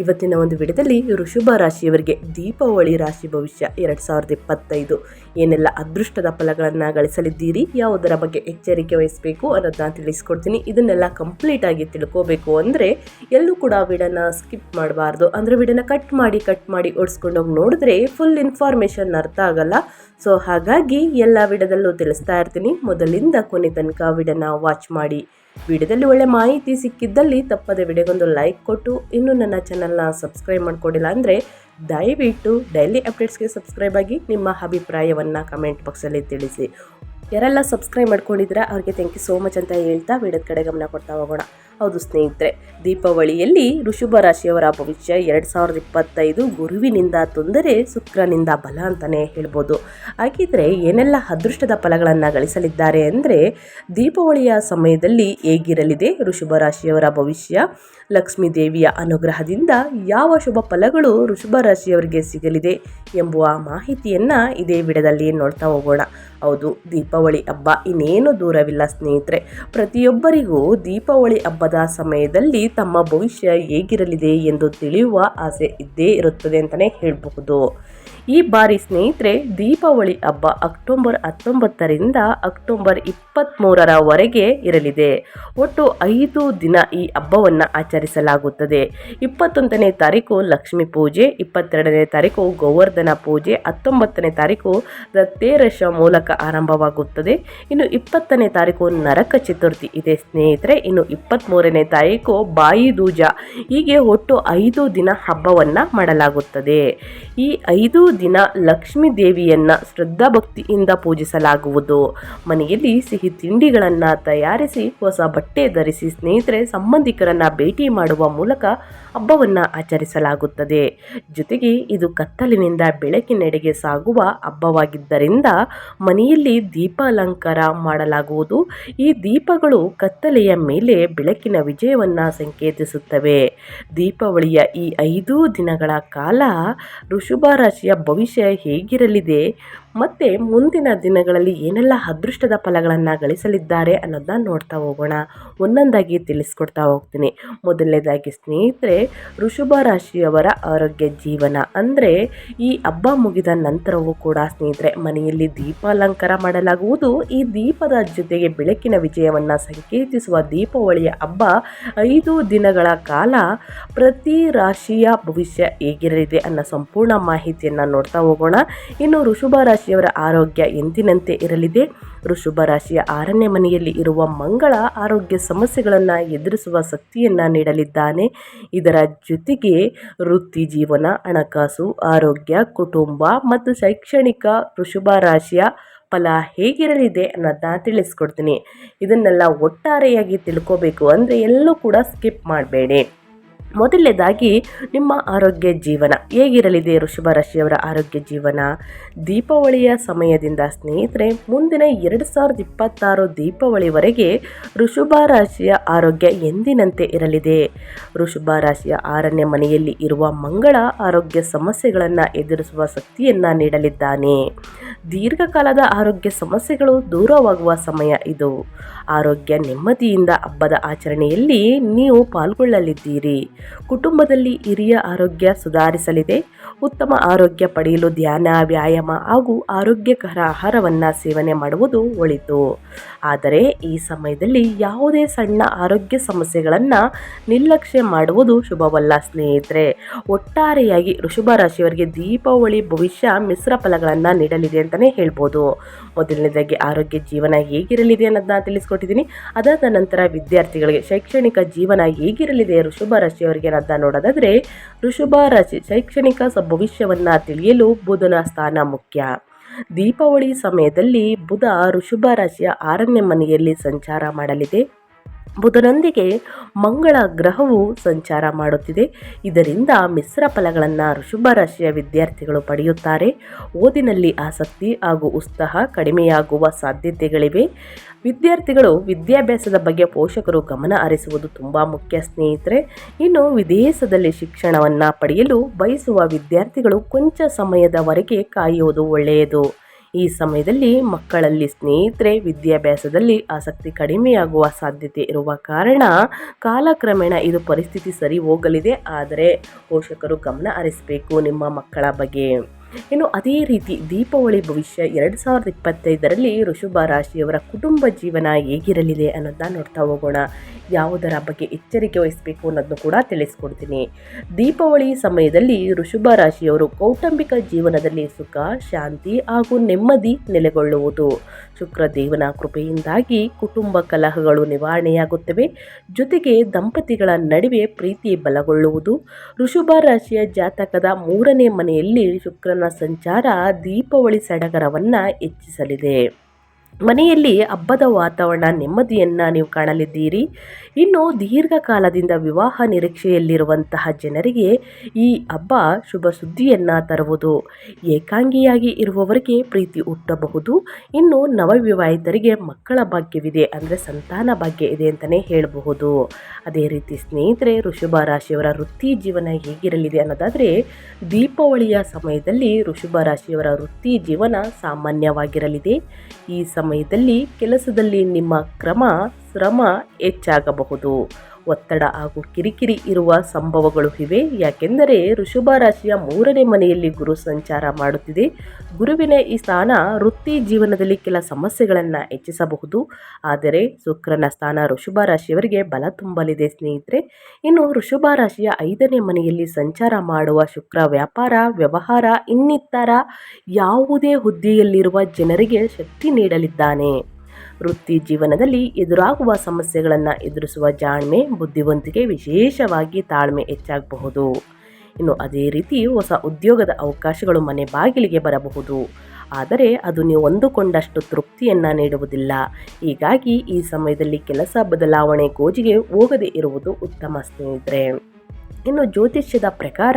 ಇವತ್ತಿನ ಒಂದು ವಿಡಿಯೋದಲ್ಲಿ ಶುಭ ರಾಶಿಯವರಿಗೆ ದೀಪಾವಳಿ ರಾಶಿ ಭವಿಷ್ಯ ಎರಡು ಸಾವಿರದ ಇಪ್ಪತ್ತೈದು. ಏನೆಲ್ಲ ಅದೃಷ್ಟದ ಫಲಗಳನ್ನು ಗಳಿಸಲಿದ್ದೀರಿ? ಯಾವುದರ ಬಗ್ಗೆ ಎಚ್ಚರಿಕೆ ವಹಿಸಬೇಕು ಅನ್ನೋದನ್ನ ತಿಳಿಸ್ಕೊಡ್ತೀನಿ. ಇದನ್ನೆಲ್ಲ ಕಂಪ್ಲೀಟ್ ಆಗಿ ತಿಳ್ಕೋಬೇಕು ಅಂದರೆ ಎಲ್ಲೂ ಕೂಡ ವಿಡನ್ನ ಸ್ಕಿಪ್ ಮಾಡಬಾರ್ದು. ಅಂದರೆ ವಿಡನ್ನ ಕಟ್ ಮಾಡಿ ಕಟ್ ಮಾಡಿ ಓಡಿಸ್ಕೊಂಡೋಗಿ ನೋಡಿದ್ರೆ ಫುಲ್ ಇನ್ಫಾರ್ಮೇಷನ್ ಅರ್ಥ ಆಗಲ್ಲ. ಸೊ ಹಾಗಾಗಿ ಎಲ್ಲ ವಿಡದಲ್ಲೂ ತಿಳಿಸ್ತಾ ಇರ್ತೀನಿ. ಮೊದಲಿಂದ ಕೊನೆ ತನಕ ವಿಡನ ವಾಚ್ ಮಾಡಿ. ವಿಡಿಯೋದಲ್ಲಿ ಒಳ್ಳೆ ಮಾಹಿತಿ ಸಿಕ್ಕಿದ್ದಲ್ಲಿ ತಪ್ಪದೆ ವಿಡಿಯೋಗೊಂದು ಲೈಕ್ ಕೊಟ್ಟು, ಇನ್ನೂ ನನ್ನ ಚಾನಲ್ನ ಸಬ್ಸ್ಕ್ರೈಬ್ ಮಾಡ್ಕೊಂಡಿಲ್ಲ ಅಂದರೆ ದಯವಿಟ್ಟು ಡೈಲಿ ಅಪ್ಡೇಟ್ಸ್ಗೆ ಸಬ್ಸ್ಕ್ರೈಬ್ ಆಗಿ ನಿಮ್ಮ ಅಭಿಪ್ರಾಯವನ್ನು ಕಮೆಂಟ್ ಬಾಕ್ಸಲ್ಲಿ ತಿಳಿಸಿ. ಯಾರೆಲ್ಲ ಸಬ್ಸ್ಕ್ರೈಬ್ ಮಾಡ್ಕೊಂಡಿದ್ದೀರಾ, ಅವ್ರಿಗೆ ಥ್ಯಾಂಕ್ ಯು ಸೋ ಮಚ್ ಅಂತ ಹೇಳ್ತಾ ವಿಡಿಯೋದ ಕಡೆ ಗಮನ ಕೊಡ್ತಾ ಹೋಗೋಣ. ಹೌದು ಸ್ನೇಹಿತರೆ, ದೀಪಾವಳಿಯಲ್ಲಿ ಋಷಭ ರಾಶಿಯವರ ಭವಿಷ್ಯ ಎರಡು ಸಾವಿರದ ಇಪ್ಪತ್ತೈದು ಗುರುವಿನಿಂದ ತೊಂದರೆ, ಶುಕ್ರನಿಂದ ಬಲ ಅಂತಲೇ ಹೇಳ್ಬೋದು. ಹಾಗಿದ್ರೆ ಏನೆಲ್ಲ ಅದೃಷ್ಟದ ಫಲಗಳನ್ನು ಗಳಿಸಲಿದ್ದಾರೆ ಅಂದರೆ, ದೀಪಾವಳಿಯ ಸಮಯದಲ್ಲಿ ಹೇಗಿರಲಿದೆ ಋಷಭ ರಾಶಿಯವರ ಭವಿಷ್ಯ? ಲಕ್ಷ್ಮೀ ದೇವಿಯ ಅನುಗ್ರಹದಿಂದ ಯಾವ ಶುಭ ಫಲಗಳು ಋಷಭ ರಾಶಿಯವರಿಗೆ ಸಿಗಲಿದೆ ಎಂಬುವ ಮಾಹಿತಿಯನ್ನು ಇದೇ ವಿಡದಲ್ಲಿ ನೋಡ್ತಾ ಹೋಗೋಣ. ಹೌದು, ದೀಪಾವಳಿ ಹಬ್ಬ ಇನ್ನೇನು ದೂರವಿಲ್ಲ ಸ್ನೇಹಿತರೆ. ಪ್ರತಿಯೊಬ್ಬರಿಗೂ ದೀಪಾವಳಿ ಹಬ್ಬದ ಸಮಯದಲ್ಲಿ ತಮ್ಮ ಭವಿಷ್ಯ ಹೇಗಿರಲಿದೆ ಎಂದು ತಿಳಿಯುವ ಆಸೆ ಇದ್ದೇ ಇರುತ್ತದೆ ಅಂತಲೇ ಹೇಳಬಹುದು. ಈ ಬಾರಿ ಸ್ನೇಹಿತರೆ, ದೀಪಾವಳಿ ಹಬ್ಬ ಅಕ್ಟೋಬರ್ ಹತ್ತೊಂಬತ್ತರಿಂದ ಅಕ್ಟೋಬರ್ ಇಪ್ಪತ್ತ್ಮೂರರವರೆಗೆ ಇರಲಿದೆ. ಒಟ್ಟು ಐದು ದಿನ ಈ ಹಬ್ಬವನ್ನು ಆಚರಿಸಲಾಗುತ್ತದೆ. ಇಪ್ಪತ್ತೊಂದನೇ ತಾರೀಕು ಲಕ್ಷ್ಮೀ ಪೂಜೆ, ಇಪ್ಪತ್ತೆರಡನೇ ತಾರೀಕು ಗೋವರ್ಧನ ಪೂಜೆ, ಹತ್ತೊಂಬತ್ತನೇ ತಾರೀಕು ದತ್ತೇರಶ ಮೂಲಕ ಆರಂಭವಾಗುತ್ತದೆ. ಇನ್ನು ಇಪ್ಪತ್ತನೇ ತಾರೀಕು ನರಕ ಚತುರ್ಥಿ ಇದೆ ಸ್ನೇಹಿತರೆ. ಇನ್ನು ಇಪ್ಪತ್ತ್ಮೂರನೇ ತಾರೀಕು ಬಾಯಿ ದೂಜ. ಹೀಗೆ ಒಟ್ಟು ಐದು ದಿನ ಹಬ್ಬವನ್ನು ಮಾಡಲಾಗುತ್ತದೆ. ಈ ಐದು ದಿನ ಲಕ್ಷ್ಮೀ ದೇವಿಯನ್ನು ಶ್ರದ್ಧಾಭಕ್ತಿಯಿಂದ ಪೂಜಿಸಲಾಗುವುದು. ಮನೆಯಲ್ಲಿ ಸಿಹಿ ತಿಂಡಿಗಳನ್ನು ತಯಾರಿಸಿ, ಹೊಸ ಬಟ್ಟೆ ಧರಿಸಿ ಸ್ನೇಹಿತರೆ, ಸಂಬಂಧಿಕರನ್ನು ಭೇಟಿ ಮಾಡುವ ಮೂಲಕ ಹಬ್ಬವನ್ನು ಆಚರಿಸಲಾಗುತ್ತದೆ. ಜೊತೆಗೆ ಇದು ಕತ್ತಲಿನಿಂದ ಬೆಳಕಿನೆಡೆಗೆ ಸಾಗುವ ಹಬ್ಬವಾಗಿದ್ದರಿಂದ ಮನೆಯಲ್ಲಿ ದೀಪ ಅಲಂಕಾರ ಮಾಡಲಾಗುವುದು. ಈ ದೀಪಗಳು ಕತ್ತಲೆಯ ಮೇಲೆ ಬೆಳಕಿನ ವಿಜಯವನ್ನು ಸಂಕೇತಿಸುತ್ತವೆ. ದೀಪಾವಳಿಯ ಈ ಐದು ದಿನಗಳ ಕಾಲ ಋಷಭ ರಾಶಿಯ ಭವಿಷ್ಯ ಹೇಗಿರಲಿದೆ? ಮತ್ತು ಮುಂದಿನ ದಿನಗಳಲ್ಲಿ ಏನೆಲ್ಲ ಅದೃಷ್ಟದ ಫಲಗಳನ್ನು ಗಳಿಸಲಿದ್ದಾರೆ ಅನ್ನೋದನ್ನ ನೋಡ್ತಾ ಹೋಗೋಣ. ಒಂದೊಂದಾಗಿ ತಿಳಿಸ್ಕೊಡ್ತಾ ಹೋಗ್ತೀನಿ. ಮೊದಲನೇದಾಗಿ ಸ್ನೇಹಿತರೆ ಋಷಭ ರಾಶಿಯವರ ಆರೋಗ್ಯ ಜೀವನ ಅಂದರೆ ಈ ಹಬ್ಬ ಮುಗಿದ ನಂತರವೂ ಕೂಡ ಸ್ನೇಹಿತರೆ, ಮನೆಯಲ್ಲಿ ದೀಪ ಅಲಂಕಾರ ಮಾಡಲಾಗುವುದು. ಈ ದೀಪದ ಜೊತೆಗೆ ಬೆಳಕಿನ ವಿಜಯವನ್ನು ಸಂಕೇತಿಸುವ ದೀಪಾವಳಿಯ ಹಬ್ಬ ಐದು ದಿನಗಳ ಕಾಲ ಪ್ರತಿ ರಾಶಿಯ ಭವಿಷ್ಯ ಹೇಗಿರಲಿದೆ ಅನ್ನೋ ಸಂಪೂರ್ಣ ಮಾಹಿತಿಯನ್ನು ನೋಡ್ತಾ ಹೋಗೋಣ. ಇನ್ನು ಋಷಭ ರಾಶಿಯವರ ಆರೋಗ್ಯ ಎಂದಿನಂತೆ ಇರಲಿದೆ. ಋಷಭ ರಾಶಿಯ ಆರನೇ ಮನೆಯಲ್ಲಿ ಇರುವ ಮಂಗಳ ಆರೋಗ್ಯ ಸಮಸ್ಯೆಗಳನ್ನು ಎದುರಿಸುವ ಶಕ್ತಿಯನ್ನು ನೀಡಲಿದ್ದಾನೆ. ಇದರ ಜೊತೆಗೆ ವೃತ್ತಿ ಜೀವನ, ಹಣಕಾಸು, ಆರೋಗ್ಯ, ಕುಟುಂಬ ಮತ್ತು ಶೈಕ್ಷಣಿಕ ಋಷಭ ರಾಶಿಯ ಫಲ ಹೇಗಿರಲಿದೆ ಅನ್ನೋದನ್ನ ತಿಳಿಸ್ಕೊಡ್ತೀನಿ. ಇದನ್ನೆಲ್ಲ ಒಟ್ಟಾರೆಯಾಗಿ ತಿಳ್ಕೋಬೇಕು ಅಂದರೆ ಎಲ್ಲೂ ಕೂಡ ಸ್ಕಿಪ್ ಮಾಡಬೇಡಿ. ಮೊದಲನೇದಾಗಿ ನಿಮ್ಮ ಆರೋಗ್ಯ ಜೀವನ. ಹೇಗಿರಲಿದೆ ಋಷಭ ರಾಶಿಯವರ ಆರೋಗ್ಯ ಜೀವನ? ದೀಪಾವಳಿಯ ಸಮಯದಿಂದ ಸ್ನೇಹಿತರೆ, ಮುಂದಿನ ಎರಡು ಸಾವಿರದ ಇಪ್ಪತ್ತಾರು ದೀಪಾವಳಿವರೆಗೆ ಋಷಭ ರಾಶಿಯ ಆರೋಗ್ಯ ಎಂದಿನಂತೆ ಇರಲಿದೆ? ಋಷಭ ರಾಶಿಯ ಆರನೇ ಮನೆಯಲ್ಲಿ ಇರುವ ಮಂಗಳ ಆರೋಗ್ಯ ಸಮಸ್ಯೆಗಳನ್ನು ಎದುರಿಸುವ ಶಕ್ತಿಯನ್ನು ನೀಡಲಿದ್ದಾನೆ. ದೀರ್ಘಕಾಲದ ಆರೋಗ್ಯ ಸಮಸ್ಯೆಗಳು ದೂರವಾಗುವ ಸಮಯ ಇದು. ಆರೋಗ್ಯ ನೆಮ್ಮದಿಯಿಂದ ಹಬ್ಬದ ಆಚರಣೆಯಲ್ಲಿ ನೀವು ಪಾಲ್ಗೊಳ್ಳಲಿದ್ದೀರಿ. ಕುಟುಂಬದಲ್ಲಿ ಹಿರಿಯ ಆರೋಗ್ಯ ಸುಧಾರಿಸಲಿದೆ. ಉತ್ತಮ ಆರೋಗ್ಯ ಪಡೆಯಲು ಧ್ಯಾನ, ವ್ಯಾಯಾಮ ಹಾಗೂ ಆರೋಗ್ಯಕರ ಆಹಾರವನ್ನು ಸೇವನೆ ಮಾಡುವುದು ಒಳಿತು. ಆದರೆ ಈ ಸಮಯದಲ್ಲಿ ಯಾವುದೇ ಸಣ್ಣ ಆರೋಗ್ಯ ಸಮಸ್ಯೆಗಳನ್ನು ನಿರ್ಲಕ್ಷ್ಯ ಮಾಡುವುದು ಶುಭವಲ್ಲ ಸ್ನೇಹಿತರೆ. ಒಟ್ಟಾರೆಯಾಗಿ ಋಷಭ ರಾಶಿಯವರಿಗೆ ದೀಪಾವಳಿ, ಭವಿಷ್ಯ, ಮಿಶ್ರ ಫಲಗಳನ್ನು ನೀಡಲಿದೆ ಅಂತಲೇ ಹೇಳ್ಬೋದು. ಮೊದಲನೇದಾಗಿ ಆರೋಗ್ಯ ಜೀವನ ಹೇಗಿರಲಿದೆ ಅನ್ನೋದನ್ನ ತಿಳಿಸ್ಕೊಟ್ಟಿದ್ದೀನಿ. ಅದಾದ ನಂತರ ವಿದ್ಯಾರ್ಥಿಗಳಿಗೆ ಶೈಕ್ಷಣಿಕ ಜೀವನ ಹೇಗಿರಲಿದೆ ಋಷಭ ರಾಶಿಯವರಿಗೆ ರದ್ದ ನೋಡೋದಾದರೆ ಋಷಭ ರಾಶಿ ಶೈಕ್ಷಣಿಕ ಭವಿಷ್ಯವನ್ನ ತಿಳಿಯಲು ಬುಧನ ಸ್ಥಾನ ಮುಖ್ಯ. ದೀಪಾವಳಿ ಸಮಯದಲ್ಲಿ ಬುಧ ಋಷಭ ರಾಶಿಯ ಆರನೇ ಮನೆಯಲ್ಲಿ ಸಂಚಾರ ಮಾಡಲಿದೆ. ಬುಧನೊಂದಿಗೆ ಮಂಗಳ ಗ್ರಹವು ಸಂಚಾರ ಮಾಡುತ್ತಿದೆ. ಇದರಿಂದ ಮಿಶ್ರ ಫಲಗಳನ್ನು ಋಷಭ ರಾಶಿಯ ವಿದ್ಯಾರ್ಥಿಗಳು ಪಡೆಯುತ್ತಾರೆ. ಓದಿನಲ್ಲಿ ಆಸಕ್ತಿ ಹಾಗೂ ಉತ್ಸಾಹ ಕಡಿಮೆಯಾಗುವ ಸಾಧ್ಯತೆಗಳಿವೆ. ವಿದ್ಯಾರ್ಥಿಗಳು ವಿದ್ಯಾಭ್ಯಾಸದ ಬಗ್ಗೆ ಪೋಷಕರು ಗಮನ ಹರಿಸುವುದು ತುಂಬ ಮುಖ್ಯ ಸ್ನೇಹಿತರೆ. ಇನ್ನು ವಿದೇಶದಲ್ಲಿ ಶಿಕ್ಷಣವನ್ನು ಪಡೆಯಲು ಬಯಸುವ ವಿದ್ಯಾರ್ಥಿಗಳು ಕೊಂಚ ಸಮಯದವರೆಗೆ ಕಾಯುವುದು ಒಳ್ಳೆಯದು. ಈ ಸಮಯದಲ್ಲಿ ಮಕ್ಕಳಲ್ಲಿ ಸ್ನೇಹಿತರೆ, ವಿದ್ಯಾಭ್ಯಾಸದಲ್ಲಿ ಆಸಕ್ತಿ ಕಡಿಮೆಯಾಗುವ ಸಾಧ್ಯತೆ ಇರುವ ಕಾರಣ ಕಾಲಕ್ರಮೇಣ ಇದು ಪರಿಸ್ಥಿತಿ ಸರಿ ಹೋಗಲಿದೆ. ಆದರೆ ಪೋಷಕರು ಗಮನ ಹರಿಸಬೇಕು ನಿಮ್ಮ ಮಕ್ಕಳ ಬಗ್ಗೆ. ಇನ್ನು ಅದೇ ರೀತಿ ದೀಪಾವಳಿ ಭವಿಷ್ಯ ಎರಡು ಸಾವಿರದ ಇಪ್ಪತ್ತೈದರಲ್ಲಿ ಋಷಭ ರಾಶಿಯವರ ಕುಟುಂಬ ಜೀವನ ಹೇಗಿರಲಿದೆ ಅನ್ನೋದನ್ನ ನೋಡ್ತಾ ಹೋಗೋಣ. ಯಾವುದರ ಬಗ್ಗೆ ಎಚ್ಚರಿಕೆ ವಹಿಸಬೇಕು ಅನ್ನೋದನ್ನು ಕೂಡ ತಿಳಿಸ್ಕೊಡ್ತೀನಿ. ದೀಪಾವಳಿ ಸಮಯದಲ್ಲಿ ಋಷಭ ರಾಶಿಯವರು ಕೌಟುಂಬಿಕ ಜೀವನದಲ್ಲಿ ಸುಖ, ಶಾಂತಿ ಹಾಗೂ ನೆಮ್ಮದಿ ನೆಲೆಗೊಳ್ಳುವುದು. ಶುಕ್ರ ದೇವನ ಕೃಪೆಯಿಂದಾಗಿ ಕುಟುಂಬ ಕಲಹಗಳು ನಿವಾರಣೆಯಾಗುತ್ತವೆ. ಜೊತೆಗೆ ದಂಪತಿಗಳ ನಡುವೆ ಪ್ರೀತಿ ಬಲಗೊಳ್ಳುವುದು. ಋಷಭ ರಾಶಿಯ ಜಾತಕದ ಮೂರನೇ ಮನೆಯಲ್ಲಿ ಶುಕ್ರನ ಸಂಚಾರ ದೀಪಾವಳಿ ಸಡಗರವನ್ನ ಹೆಚ್ಚಿಸಲಿದೆ. ಮನೆಯಲ್ಲಿ ಹಬ್ಬದ ವಾತಾವರಣ ನೆಮ್ಮದಿಯನ್ನು ನೀವು ಕಾಣಲಿದ್ದೀರಿ. ಇನ್ನು ದೀರ್ಘಕಾಲದಿಂದ ವಿವಾಹ ನಿರೀಕ್ಷೆಯಲ್ಲಿರುವಂತಹ ಜನರಿಗೆ ಈ ಹಬ್ಬ ಶುಭ ಸುದ್ದಿಯನ್ನು ತರುವುದು ಏಕಾಂಗಿಯಾಗಿ ಇರುವವರಿಗೆ ಪ್ರೀತಿ ಹುಟ್ಟಬಹುದು. ಇನ್ನು ನವವಿವಾಹಿತರಿಗೆ ಮಕ್ಕಳ ಭಾಗ್ಯವಿದೆ ಅಂದರೆ ಸಂತಾನ ಭಾಗ್ಯ ಇದೆ ಅಂತಲೇ ಹೇಳಬಹುದು. ಅದೇ ರೀತಿ ಸ್ನೇಹಿತರೆ ಋಷಭ ರಾಶಿಯವರ ವೃತ್ತಿ ಜೀವನ ಹೇಗಿರಲಿದೆ ಅನ್ನೋದಾದರೆ ದೀಪಾವಳಿಯ ಸಮಯದಲ್ಲಿ ಋಷಭ ರಾಶಿಯವರ ವೃತ್ತಿ ಜೀವನ ಸಾಮಾನ್ಯವಾಗಿರಲಿದೆ. ಈ ಸಮಯದಲ್ಲಿ ಕೆಲಸದಲ್ಲಿ ನಿಮ್ಮ ಕ್ರಮ ಶ್ರಮ ಹೆಚ್ಚಾಗಬಹುದು. ಒತ್ತಡ ಹಾಗೂ ಕಿರಿಕಿರಿ ಇರುವ ಸಂಭವಗಳು ಇವೆ. ಯಾಕೆಂದರೆ ಋಷಭ ರಾಶಿಯ ಮೂರನೇ ಮನೆಯಲ್ಲಿ ಗುರು ಸಂಚಾರ ಮಾಡುತ್ತಿದೆ. ಗುರುವಿನ ಈ ಸ್ಥಾನ ವೃತ್ತಿ ಜೀವನದಲ್ಲಿ ಕೆಲ ಸಮಸ್ಯೆಗಳನ್ನು ಹೆಚ್ಚಿಸಬಹುದು. ಆದರೆ ಶುಕ್ರನ ಸ್ಥಾನ ಋಷಭ ರಾಶಿಯವರಿಗೆ ಬಲ ತುಂಬಲಿದೆ ಸ್ನೇಹಿತರೆ. ಇನ್ನು ಋಷಭ ರಾಶಿಯ ಐದನೇ ಮನೆಯಲ್ಲಿ ಸಂಚಾರ ಮಾಡುವ ಶುಕ್ರ ವ್ಯಾಪಾರ, ವ್ಯವಹಾರ ಇನ್ನಿತರ ಯಾವುದೇ ಹುದ್ದೆಯಲ್ಲಿರುವ ಜನರಿಗೆ ಶಕ್ತಿ ನೀಡಲಿದ್ದಾನೆ. ವೃತ್ತಿ ಜೀವನದಲ್ಲಿ ಎದುರಾಗುವ ಸಮಸ್ಯೆಗಳನ್ನು ಎದುರಿಸುವ ಜಾಣ್ಮೆ, ಬುದ್ಧಿವಂತಿಕೆ ವಿಶೇಷವಾಗಿ ತಾಳ್ಮೆ ಹೆಚ್ಚಾಗಬಹುದು. ಇನ್ನು ಅದೇ ರೀತಿ ಹೊಸ ಉದ್ಯೋಗದ ಅವಕಾಶಗಳು ಮನೆ ಬಾಗಿಲಿಗೆ ಬರಬಹುದು. ಆದರೆ ಅದು ನೀವು ಅಂದುಕೊಂಡಷ್ಟು ತೃಪ್ತಿಯನ್ನು ನೀಡುವುದಿಲ್ಲ. ಹೀಗಾಗಿ ಈ ಸಮಯದಲ್ಲಿ ಕೆಲಸ ಬದಲಾವಣೆ ಗೋಜಿಗೆ ಹೋಗದೇ ಇರುವುದು ಉತ್ತಮ ಸ್ನೇಹಿತರೆ. ಇನ್ನು ಜ್ಯೋತಿಷ್ಯದ ಪ್ರಕಾರ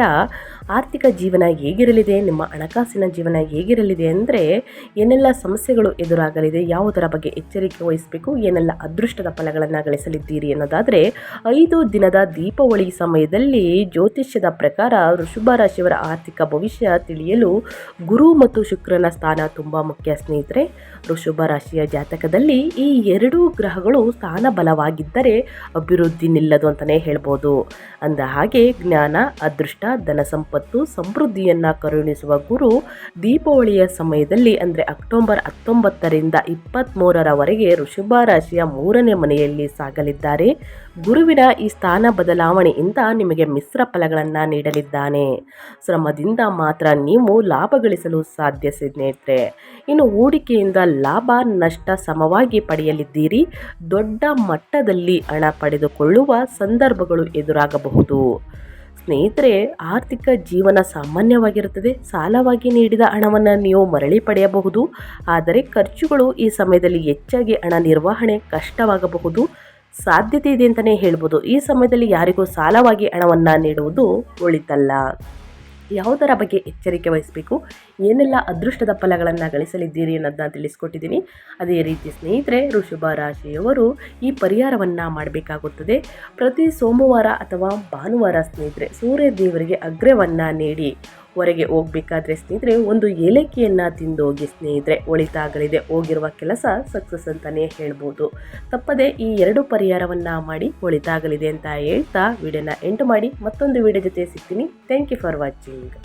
ಆರ್ಥಿಕ ಜೀವನ ಹೇಗಿರಲಿದೆ, ನಿಮ್ಮ ಹಣಕಾಸಿನ ಜೀವನ ಹೇಗಿರಲಿದೆ ಅಂದರೆ ಏನೆಲ್ಲ ಸಮಸ್ಯೆಗಳು ಎದುರಾಗಲಿದೆ, ಯಾವುದರ ಬಗ್ಗೆ ಎಚ್ಚರಿಕೆ ವಹಿಸಬೇಕು, ಏನೆಲ್ಲ ಅದೃಷ್ಟದ ಫಲಗಳನ್ನು ಗಳಿಸಲಿದ್ದೀರಿ ಅನ್ನೋದಾದರೆ ಐದು ದಿನದ ದೀಪಾವಳಿ ಸಮಯದಲ್ಲಿ ಜ್ಯೋತಿಷ್ಯದ ಪ್ರಕಾರ ಋಷಭ ರಾಶಿಯವರ ಆರ್ಥಿಕ ಭವಿಷ್ಯ ತಿಳಿಯಲು ಗುರು ಮತ್ತು ಶುಕ್ರನ ಸ್ಥಾನ ತುಂಬ ಮುಖ್ಯ ಸ್ನೇಹಿತರೆ. ಋಷಭ ರಾಶಿಯ ಜಾತಕದಲ್ಲಿ ಈ ಎರಡೂ ಗ್ರಹಗಳು ಸ್ಥಾನ ಬಲವಾಗಿದ್ದರೆ ಅಭಿವೃದ್ಧಿ ನಿಲ್ಲದು ಅಂತಲೇ ಹೇಳ್ಬೋದು. ಅಂದ ಹಾಗೆ ಜ್ಞಾನ, ಅದೃಷ್ಟ, ಧನ ಸಂಪತ್ತು, ಸಮೃದ್ಧಿಯನ್ನು ಕರುಣಿಸುವ ಗುರು ದೀಪಾವಳಿಯ ಸಮಯದಲ್ಲಿ ಅಂದರೆ ಅಕ್ಟೋಬರ್ ಹತ್ತೊಂಬತ್ತರಿಂದ ಇಪ್ಪತ್ತ್ಮೂರರವರೆಗೆ ಋಷಭ ರಾಶಿಯ ಮೂರನೇ ಮನೆಯಲ್ಲಿ ಸಾಗಲಿದ್ದಾರೆ. ಗುರುವಿನ ಈ ಸ್ಥಾನ ಬದಲಾವಣೆಯಿಂದ ನಿಮಗೆ ಮಿಶ್ರ ಫಲಗಳನ್ನು ನೀಡಲಿದ್ದಾನೆ. ಶ್ರಮದಿಂದ ಮಾತ್ರ ನೀವು ಲಾಭ ಗಳಿಸಲು ಸಾಧ್ಯ ಸ್ನೇಹಿತರೆ. ಇನ್ನು ಹೂಡಿಕೆಯಿಂದ ಲಾಭ ನಷ್ಟ ಸಮವಾಗಿ ಪಡೆಯಲಿದ್ದೀರಿ. ದೊಡ್ಡ ಮಟ್ಟದಲ್ಲಿ ಹಣ ಪಡೆದುಕೊಳ್ಳುವ ಸಂದರ್ಭಗಳು ಎದುರಾಗಬಹುದು. ಸ್ನೇಹಿತರೆ, ಆರ್ಥಿಕ ಜೀವನ ಸಾಮಾನ್ಯವಾಗಿರುತ್ತದೆ. ಸಾಲವಾಗಿ ನೀಡಿದ ಹಣವನ್ನು ನೀವು ಮರಳಿ ಪಡೆಯಬಹುದು. ಆದರೆ ಖರ್ಚುಗಳು ಈ ಸಮಯದಲ್ಲಿ ಹೆಚ್ಚಾಗಿ ಹಣ ನಿರ್ವಹಣೆ ಕಷ್ಟವಾಗಬಹುದು. ಸಾಧ್ಯತೆ ಇದೆ ಅಂತಲೇ ಹೇಳ್ಬೋದು. ಈ ಸಮಯದಲ್ಲಿ ಯಾರಿಗೂ ಸಾಲವಾಗಿ ಹಣವನ್ನು ನೀಡುವುದು ಒಳಿತಲ್ಲ. ಯಾವುದರ ಬಗ್ಗೆ ಎಚ್ಚರಿಕೆ ವಹಿಸಬೇಕು, ಏನೆಲ್ಲ ಅದೃಷ್ಟದ ಫಲಗಳನ್ನು ಗಳಿಸಲಿದ್ದೀರಿ ಅನ್ನೋದನ್ನ ತಿಳಿಸ್ಕೊಟ್ಟಿದ್ದೀನಿ. ಅದೇ ರೀತಿ ಸ್ನೇಹಿತರೆ ಋಷಭ ರಾಶಿಯವರು ಈ ಪರಿಹಾರವನ್ನು ಮಾಡಬೇಕಾಗುತ್ತದೆ. ಪ್ರತಿ ಸೋಮವಾರ ಅಥವಾ ಭಾನುವಾರ ಸ್ನೇಹಿತರೆ, ಸೂರ್ಯ ದೇವರಿಗೆ ಅಗ್ರವನ್ನು ನೀಡಿ ಹೊರಗೆ ಹೋಗಬೇಕಾದ್ರೆ ಸ್ನೇಹಿತರೆ, ಒಂದು ಏಲಕ್ಕಿಯನ್ನು ತಿಂದು ಹೋಗಿ ಸ್ನೇಹಿತರೆ, ಒಳಿತಾಗಲಿದೆ, ಹೋಗಿರುವ ಕೆಲಸ ಸಕ್ಸಸ್ ಅಂತಲೇ ಹೇಳ್ಬೋದು. ತಪ್ಪದೆ ಈ ಎರಡು ಪರಿಹಾರವನ್ನು ಮಾಡಿ ಒಳಿತಾಗಲಿದೆ ಅಂತ ಹೇಳ್ತಾ ವಿಡಿಯೋನ ಎಂಟು ಮಾಡಿ, ಮತ್ತೊಂದು ವಿಡಿಯೋ ಜೊತೆ ಸಿಗ್ತೀನಿ. Thank you for watching